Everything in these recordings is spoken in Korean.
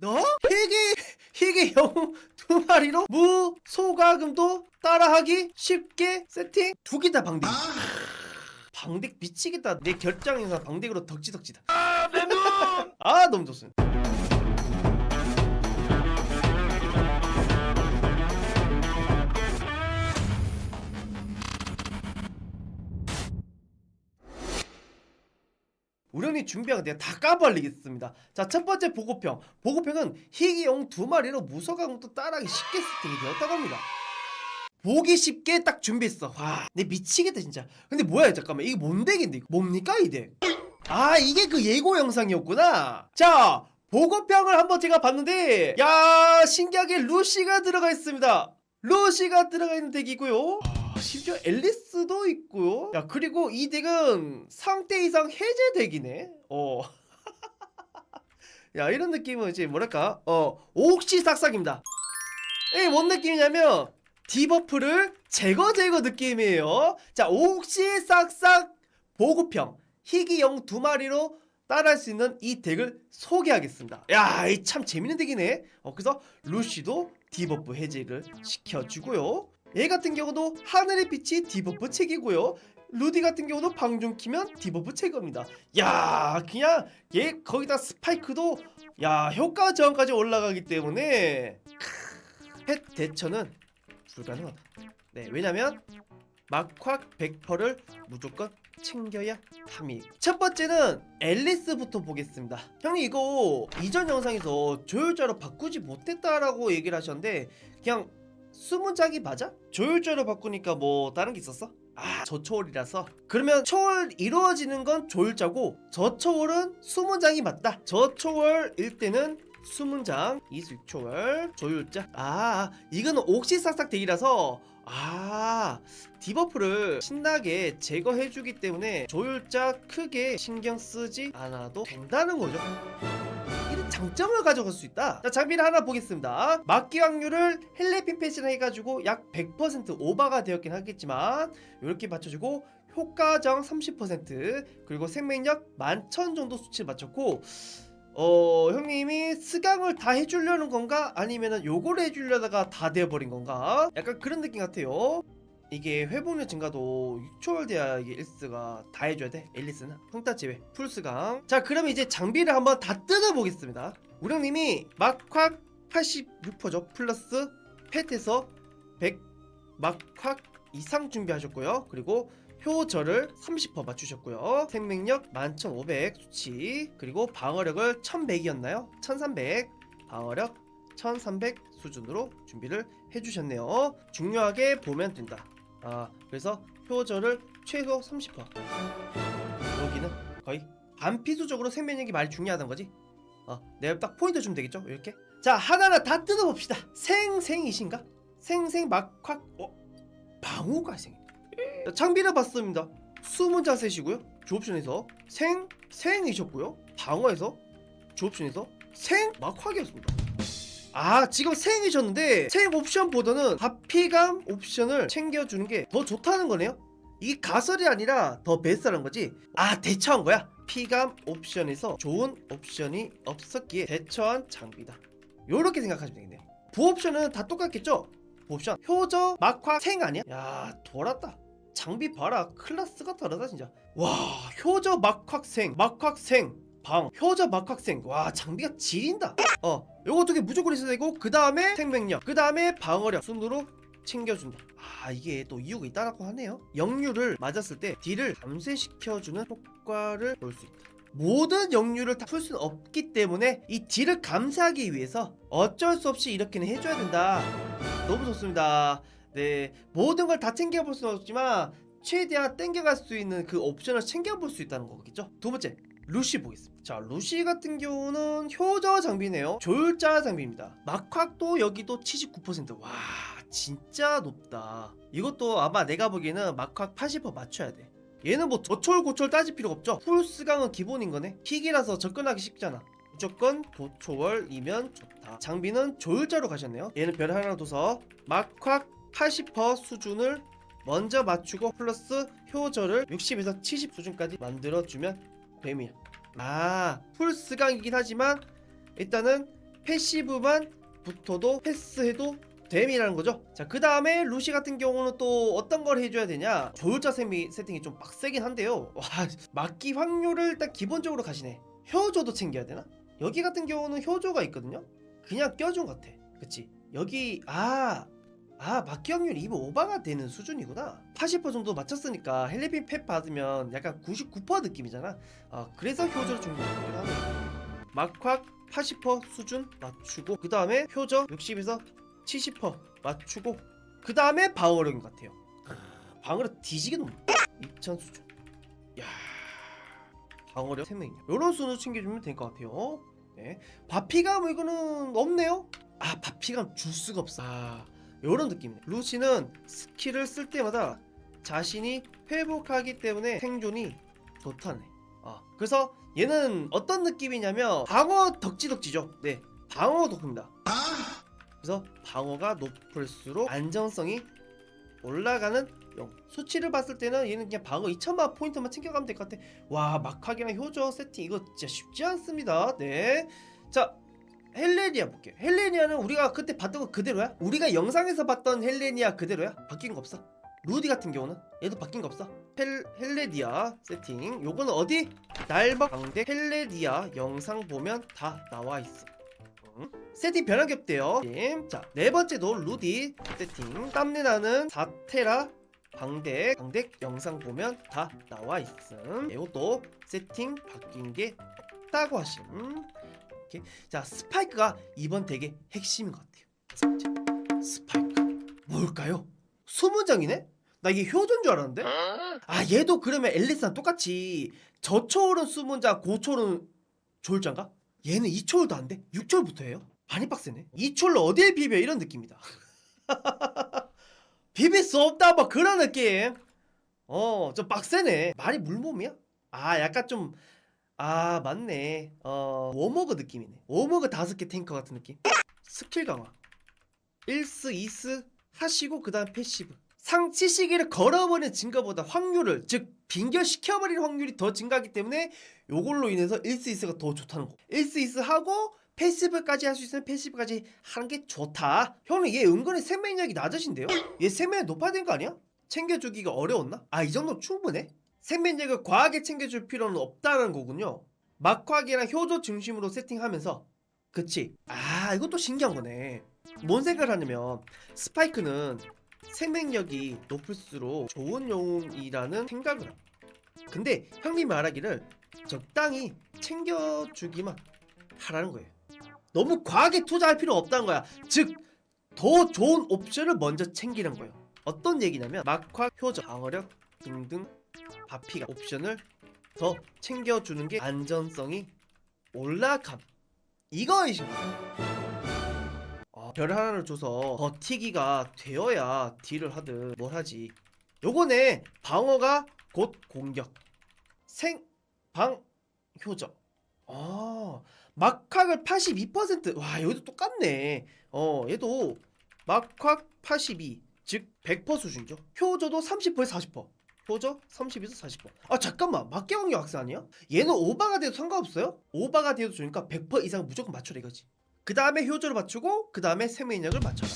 너? 희귀 희귀 영웅 두 마리로 무 소가금도 따라하기 쉽게 세팅? 두 개 다 방댕 방댕 미치겠다. 내 결정 영상 방댕으로 덕지덕지다. 아 너무 좋습니다 우연히 준비한 거 내가 다 까발리겠습니다. 자, 첫 번째 보고평. 보고평은 희귀용 두 마리로 무서강도 따라하기 쉽게 세팅이 되었다고 합니다. 보기 쉽게 딱 준비했어. 와, 내 미치겠다 진짜. 근데 뭐야 잠깐만 이게 뭔 덱인데 뭡니까 이 덱? 아 이게 그 예고 영상이었구나. 자, 보고평을 한번 제가 봤는데 야 신기하게 루시가 들어가 있습니다. 루시가 들어가 있는 덱이고요. 아, 심지어 앨리스도 있고요. 야 그리고 이 덱은 상대 이상 해제 덱이네. 어. 야 이런 느낌은 이제 뭐랄까 어 옥시삭삭입니다. 이게 뭔 느낌이냐면 디버프를 제거 제거 느낌이에요. 자 옥시삭삭 보급형 희귀영 두 마리로 따라할 수 있는 이 덱을 소개하겠습니다. 야, 이 참 재밌는 덱이네. 어, 그래서 루시도 디버프 해제를 시켜주고요. 얘 같은 경우도 하늘의 빛이 디버프 책이고요. 루디 같은 경우도 방중 키면 디버프 체거입니다. 야, 그냥 얘 거기다 스파이크도 야 효과 저항까지 올라가기 때문에 크, 펫 대처는 불가능하다. 네, 왜냐면 막확 100%를 무조건 챙겨야 합니다. 첫 번째는 앨리스부터 보겠습니다. 형님 이거 이전 영상에서 조율자로 바꾸지 못했다라고 얘기를 하셨는데 그냥 수문장이 맞아? 조율자로 바꾸니까 뭐 다른 게 있었어? 아 저초월이라서? 그러면 초월 이루어지는 건 조율자고 저초월은 수문장이 맞다. 저초월일 때는 수문장 이수초월 조율자. 아 이거는 옥시삭삭 덱이라서. 아 디버프를 신나게 제거해주기 때문에 조율자 크게 신경 쓰지 않아도 된다는 거죠 이런 장점을 가져갈 수 있다. 자, 장비를 하나 보겠습니다. 막기 확률을 헬레핀 패치를 해가지고 약 100% 오버가 되었긴 하겠지만 이렇게 맞춰주고 효과정 30% 그리고 생명력 11,000 정도 수치를 맞췄고 어 형님이 스강을 다 해주려는 건가 아니면은 요거를 해주려다가 다 되어버린 건가 약간 그런 느낌 같아요 이게 회복력 증가도 6초월 돼야 이게 일스가 다 해줘야 돼? 앨리스는? 평타 제외 풀스강. 자 그럼 이제 장비를 한번 다 뜯어보겠습니다. 우령님이 막확 86%죠? 플러스 펫에서 100 막확 이상 준비하셨고요. 그리고 효절을 30% 맞추셨고요. 생명력 11500 수치. 그리고 방어력을 1100이었나요? 1300 방어력 1300 수준으로 준비를 해주셨네요. 중요하게 보면 된다 아 그래서 효절을 최소 30% 여기는 거의 반피수적으로 생명력이 많이 중요하다는 거지? 어 내가 딱 포인트 주면 되겠죠? 이렇게? 자 하나하나 다 뜯어봅시다. 생생이신가? 생생 막확 어? 자, 장비를 봤습니다. 수문자 셋이고요. 조옵션에서 생 생이셨고요. 방어에서 조옵션에서 생 막확이었습니다 아 지금 생이셨는데 생 옵션보다는 바피감 옵션을 챙겨주는 게 더 좋다는 거네요? 이게 가설이 아니라 더 베스트라는 거지? 아 대처한 거야? 피감 옵션에서 좋은 옵션이 없었기에 대처한 장비다. 요렇게 생각하시면 되겠네요. 부옵션은 다 똑같겠죠? 부옵션. 효저 막화 생 아니야? 야 돌았다. 장비 봐라. 클라스가 다르다 진짜. 와 효저 막확생. 막확생 방 효저 막확생. 와 장비가 지린다. 어 요거 두 개 무조건 있어야 되고 그 다음에 생명력 그 다음에 방어력. 순으로 챙겨준다. 아 이게 또 이유가 있다고 하네요. 역류를 맞았을 때 딜을 감쇄시켜주는 효과를 볼 수 있다. 모든 역류를 다 풀 수는 없기 때문에 이 딜을 감쇄하기 위해서 어쩔 수 없이 이렇게는 해줘야 된다. 너무 좋습니다. 네 모든 걸 다 챙겨볼 수는 없지만 최대한 땡겨갈 수 있는 그 옵션을 챙겨볼 수 있다는 거겠죠? 두 번째 루시 보겠습니다. 자, 루시 같은 경우는 효저 장비네요. 조율자 장비입니다. 막확도 여기도 79%. 와, 진짜 높다. 이것도 아마 내가 보기에는 막확 80% 맞춰야 돼. 얘는 뭐 저철 고철 따질 필요가 없죠. 풀스강은 기본인 거네. 킥이라서 접근하기 쉽잖아. 무조건 도초월이면 좋다. 장비는 조율자로 가셨네요. 얘는 별 하나 둬서 막확 80% 수준을 먼저 맞추고 플러스 효저를 60에서 70 수준까지 만들어주면 뱀이야. 아, 풀스강이긴 하지만 일단은 패시브만 붙어도 패스해도 됨이라는 거죠. 자, 그 다음에 루시 같은 경우는 또 어떤 걸 해줘야 되냐? 조율자 세미, 세팅이 좀 빡세긴 한데요. 와, 막기 확률을 일단 기본적으로 가시네. 효조도 챙겨야 되나? 여기 같은 경우는 효조가 있거든요. 그냥 껴준 것 같아. 그치? 여기 아. 아 막기 확률이 2 오버가 되는 수준이구나. 80% 정도 맞췄으니까 헬리핀 팻 받으면 약간 99% 느낌이잖아. 아 그래서 준거 같기도 하네. 막확 80% 수준 맞추고 그 다음에 효저 60에서 70% 맞추고 그 다음에 방어력인 것 같아요. 방어력 뒤지게 높네 2000 수준. 야 방어력 3명이요 요런 수는 챙겨주면 될 것 같아요. 네. 바피감 이거는 없네요. 아 바피감 줄 수가 없어. 아, 요런 느낌이네 루시는 스킬을 쓸 때마다 자신이 회복하기 때문에 생존이 좋다네 아, 그래서 얘는 어떤 느낌이냐면 방어 덕지덕지죠. 네 방어 덕입니다. 그래서 방어가 높을수록 안정성이 올라가는 영 수치를 봤을 때는 얘는 그냥 방어 2천만 포인트만 챙겨가면 될 것 같아. 와 막하기랑 효저 세팅 이거 진짜 쉽지 않습니다. 네자 헬레니아 볼게요. 헬레니아는 우리가 그때 봤던 거 그대로야? 우리가 영상에서 봤던 헬레니아 그대로야? 바뀐 거 없어? 루디 같은 경우는? 얘도 바뀐 거 없어? 헬, 헬레디아 세팅. 요거는 어디? 날먹 강대 헬레디아 영상 보면 다 나와 있어. 응? 세팅 변한 게 없대요. 자, 네 번째도 루디 세팅. 땀내 나는 4테라 방대 방대 영상 보면 다 나와 있음. 이것도 세팅 바뀐 게 없다고 하심 이렇게. 자 스파이크가 이번 덱의 핵심인 것 같아요 번째, 스파이크 뭘까요? 수문장이네? 나 이게 효전 줄 알았는데? 아 얘도 그러면 앨리스랑 똑같이 저초월은 수문장 고초월은 조율장가? 얘는 2초월도 안 돼? 6초월부터 해요? 많이 빡세네 2초월로 어디에 비벼 이런 느낌이다 비빌 수 없다 뭐 그런 느낌 어 좀 빡세네 말이 물몸이야? 아 약간 좀 아 맞네 어 워머그 느낌이네 워머그 다섯 개 탱커 같은 느낌 스킬 강화 1스 2스 하시고 그 다음 패시브 상치 시기를 걸어버리는 증가보다 확률을 즉 빙결시켜버리는 확률이 더 증가하기 때문에 요걸로 인해서 1스 2스가 더 좋다는 거 1스 2스 하고 패시브까지 할 수 있으면 패시브까지 하는 게 좋다 형님 얘 은근히 생명력이 낮으신데요? 얘 생명력 높아야 되는 거 아니야? 챙겨주기가 어려웠나? 아 이 정도 충분해? 생명력을 과하게 챙겨줄 필요는 없다는 거군요. 막화기랑 효조 중심으로 세팅하면서. 그치. 아 이것도 신기한 거네. 뭔 생각을 하냐면 스파이크는 생명력이 높을수록 좋은 영웅이라는 생각을 합니다 근데 형님 말하기를 적당히 챙겨주기만 하라는 거예요. 너무 과하게 투자할 필요 없다는 거야. 즉 더 좋은 옵션을 먼저 챙기는 거예요. 어떤 얘기냐면 막화, 효저, 방어력 등등 바피가 옵션을 더 챙겨주는 게 안전성이 올라감. 거예요 아, 별 하나를 줘서 버티기가 되어야 딜을 하든 뭘 하지. 요거네 방어가 곧 공격. 생방 효적 아 막학을 82%와 여기도 똑같네. 어 얘도 막학 82 즉 100% 수준이죠. 효저도 30%에서 40% 효저 30에서 40%아 잠깐만. 막개왕력 학생 아니야? 얘는 오바가 돼도 상관없어요? 오바가 돼도 좋으니까 100% 이상 무조건 맞춰라 이거지. 그 다음에 효저를 맞추고 그 다음에 생명력을 맞춰라.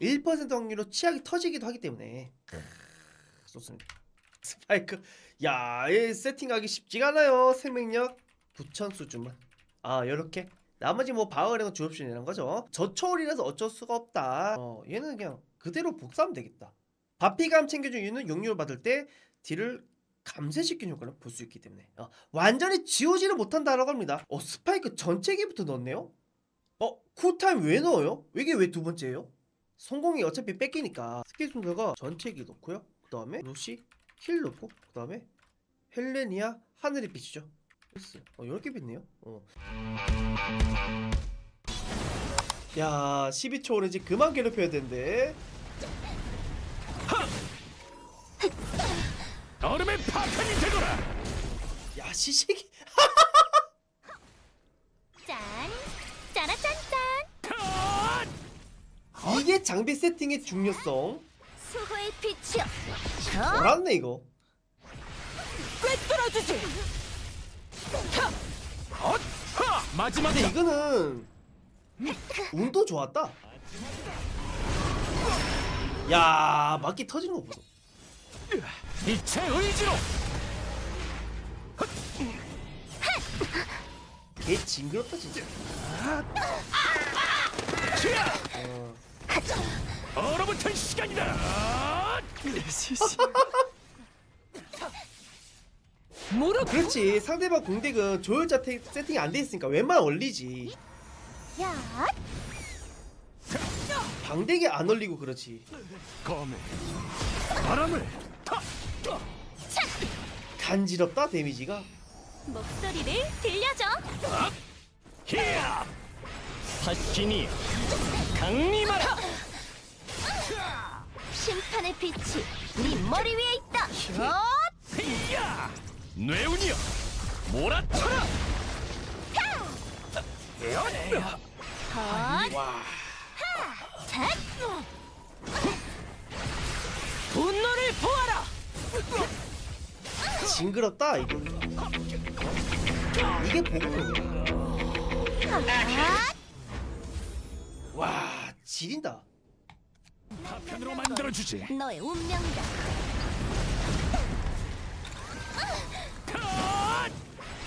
1% 확률로 치약이 터지기도 하기 때문에. 좋습니다. 스파이크. 야얘 세팅하기 쉽지가 않아요 생명력. 9천 수준만. 아 요렇게? 나머지 뭐 방어력은 주옵션이라는 거죠. 저초월이라서 어쩔 수가 없다. 어 얘는 그냥 그대로 복사하면 되겠다 바피감 챙겨준 이유는 용료를 받을 때 딜을 감쇄시키는 효과를 볼 수 있기 때문에 어, 완전히 지우지를 못한다라고 합니다 어 스파이크 전체 기부터 넣었네요 어 쿨타임 왜 넣어요? 이게 왜 두 번째예요? 성공이 어차피 뺏기니까 스킬 순서가 전체기 넣고요 그 다음에 루시 힐 넣고 그 다음에 헬레니아 하늘의 빛이죠 됐어. 어, 10개 빛네요. 어. 야, 12초 오렌지 그만 괴롭혀야 되는데. 얼음의 파편이 되거라. 야, 시식이. 짠! 짜라짠짠! 이게 장비 세팅의 중요성. 수호의 빛이여! 몰랐네, 이거. 마지막이다. 근데 이거는 운도 좋았다. 야 막기 터지는 거 보소. 빛의 의지로 개 징그럽다 진짜. 쥐야 어. 얼어붙은 시간이다 무릎 그렇지 상대방 공덱은 조율자 태- 세팅이 안 돼 있으니까 웬만하면 얼리지. 야 방덱이 안 얼리고 그렇지. 검에 바람을 타 간지럽다 데미지가. 목소리를 들려줘. 히야! 사신이 강림하라! 심판의 빛이 네 머리 위에 있다. 히야! 뇌운이여 몰아쳐라! 헛! 와. 탓 분노를 보아라. 징그럽다 이거. 이게 보급형이야. 헛와 지린다. 파편으로 만들어 주지 너의 운명이다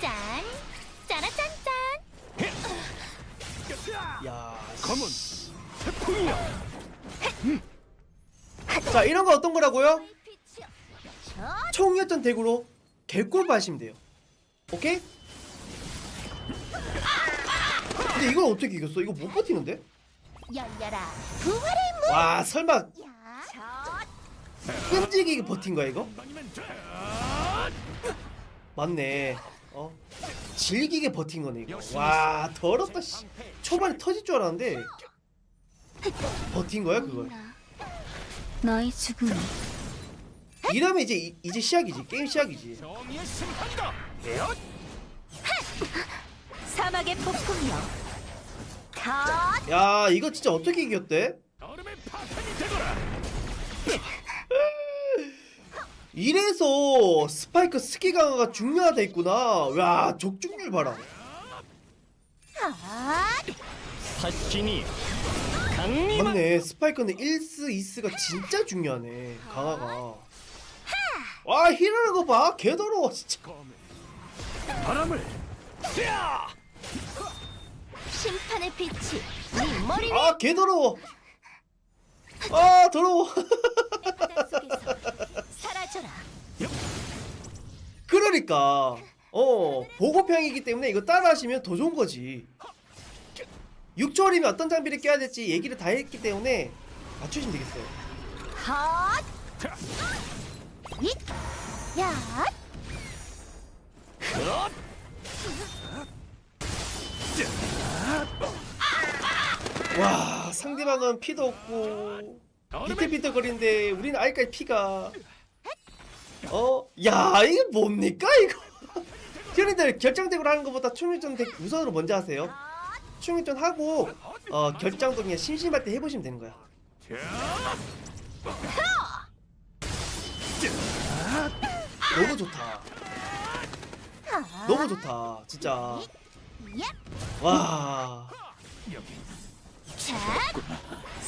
짠 짜라 짠 짠 야. 씨. 검은 태풍이여 자 이런 거 어떤 거라고요? 총이었던 덱으로 개꿀 하시면 돼요. 오케이? 근데 이걸 어떻게 이겼어? 이거 못 버티는데? 열려라 부활의 와 설마 끈질기게 버틴 거야 이거? 맞네. 어? 질기게 버틴 거네 이거. 와 더럽다 씨. 초반에 터질 줄 알았는데 버틴 거야 그걸. 너의 죽음이 이러면 이제 이- 이제 시작이지. 게임 시작이지. 정의의 심판이다 헛 사막의 폭풍이여 컷! 야 이거 진짜 어떻게 이겼대? 얼음의 파편이 되거라. 이래서 스파이크 스키 강화가 중요하다 했구나. 야 적중률 봐라. 맞네. 스파이크는 1스 2스가 진짜 중요하네 강화가 와 힐하는 거 봐. 개더러워 진짜. 바람을. 야 심판의 빛이 네 머리 아 개더러워. 아 더러워. 속에서 사라져라. 그러니까 어 보고평이기 때문에 이거 따라 하시면 더 좋은 거지. 6초월이면 어떤 장비를 껴야 될지 얘기를 다 했기 때문에 맞추시면 되겠어요. 컷 잇! 야! 헛와 상대방은 피도 없고 얼음의 비틀비틀 거리는데 우리는 아직까지 피가. 어? 야 이게 뭡니까 이거? 형님들 결정적으로 하는 것보다 충일전 덱 우선으로 먼저 하세요. 충일전 하고 어 결정도 그냥 심심할 때 해보시면 되는 거야 너무 좋다 너무 좋다 진짜 와자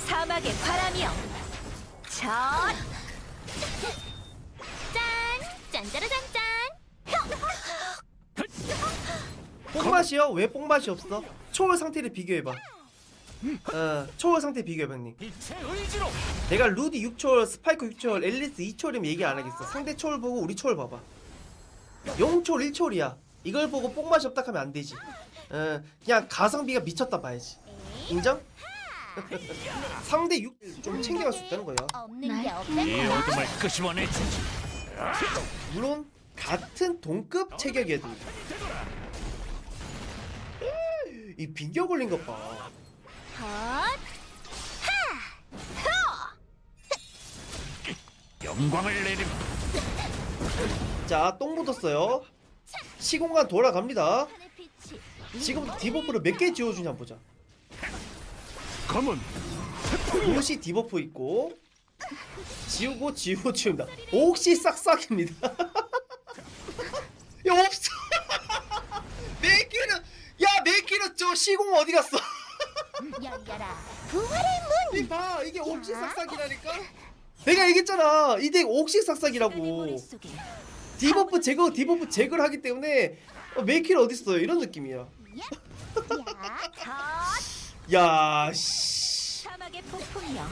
사막의 바람이여 첫 짠! 짠짜라짠짠! 뽕맛이요? 왜 뽕맛이 없어? 초월 상태를 비교해봐 어 초월 상태 빛의 의지로 내가 루디 6초월, 스파이크 6초월, 앨리스 2초월이면 얘기 안 하겠어. 상대 초월 보고 우리 초월 봐봐. 0초월, 1초월이야. 이걸 보고 뽕맛이 없다 하면 안 되지. 어, 그냥 가성비가 미쳤다 봐야지. 인정? 상대 6, 좀 챙겨갈 수 있다는 거야. 없는 게이 없는 거 어둠을 끄집어내지 물론 같은 동급 체격이어도 이 빙겨 걸린 것 봐. 컷! 영광을 내림 자, 똥 묻었어요. 시공간 돌아갑니다. 판의 빛이 지금부터 디버프를 몇 개 지워주냐 보자. 검은 동시 디버프 있고 지우고 지우고 지운다. 옥시 싹싹입니다. 야 없어. 메이키는 야 메이키는 저 시공 어디 갔어? 열려라 부활의 문. 이봐 이게 옥시삭삭이라니까? 내가 얘기했잖아. 이게 옥시삭삭이라고. 머릿속에 디버프 제거 디버프 제거를 하기 때문에 어, 메이킬 어딨어요? 이런 느낌이야. 야, 야 씨. 사막의 폭풍이여.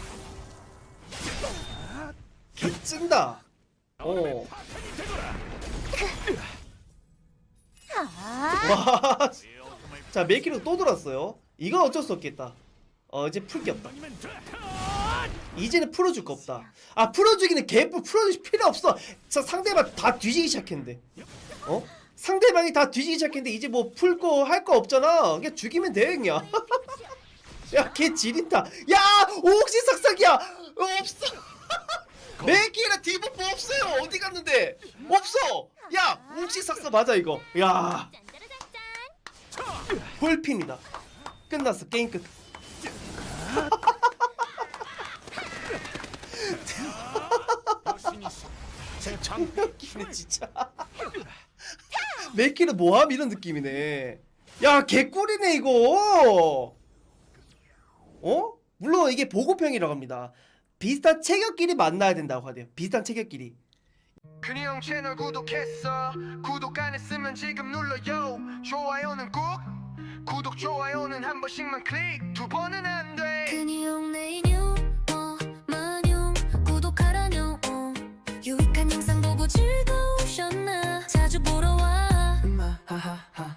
개찐다. 어. 아, 와. 자 메이킬은 또 돌았어요 이건 어쩔 수 없겠다. 어 이제 풀 게 없다. 이제는 풀어줄 거 없다. 아 풀어주기는 개뿔 풀어줄 필요 없어. 자 상대방 다 뒤지기 시작했는데. 어? 상대방이 다 뒤지기 시작했는데 이제 뭐 풀 거 할 거 없잖아. 그냥 죽이면 돼 그냥. 야걔 지린다. 야 옥시삭삭이야. 어, 없어. 메이키랑 디버프 없어요. 어디 갔는데? 없어. 야 옥시삭삭 맞아 이거. 야. 홀핀이다 끝났어 게임 끝. 메키는 진짜. 메키는 뭐함? 이런 느낌이네. 야 개꿀이네 이거. 어? 물론 이게 보고평이라고 합니다. 비슷한 체격끼리 만나야 된다고 하대요. 비슷한 체격끼리. 큰이 형 채널 구독했어. 구독 안 했으면 지금 눌러요. 좋아요는 꾹 구독 좋아요는 한 번씩만 클릭. 두 번은 안돼. 근이용 내용 어 만용. 구독하라뇨 어. 유익한 영상 보고 즐거우셨나? 자주 보러 와. 음, 아, 하, 하.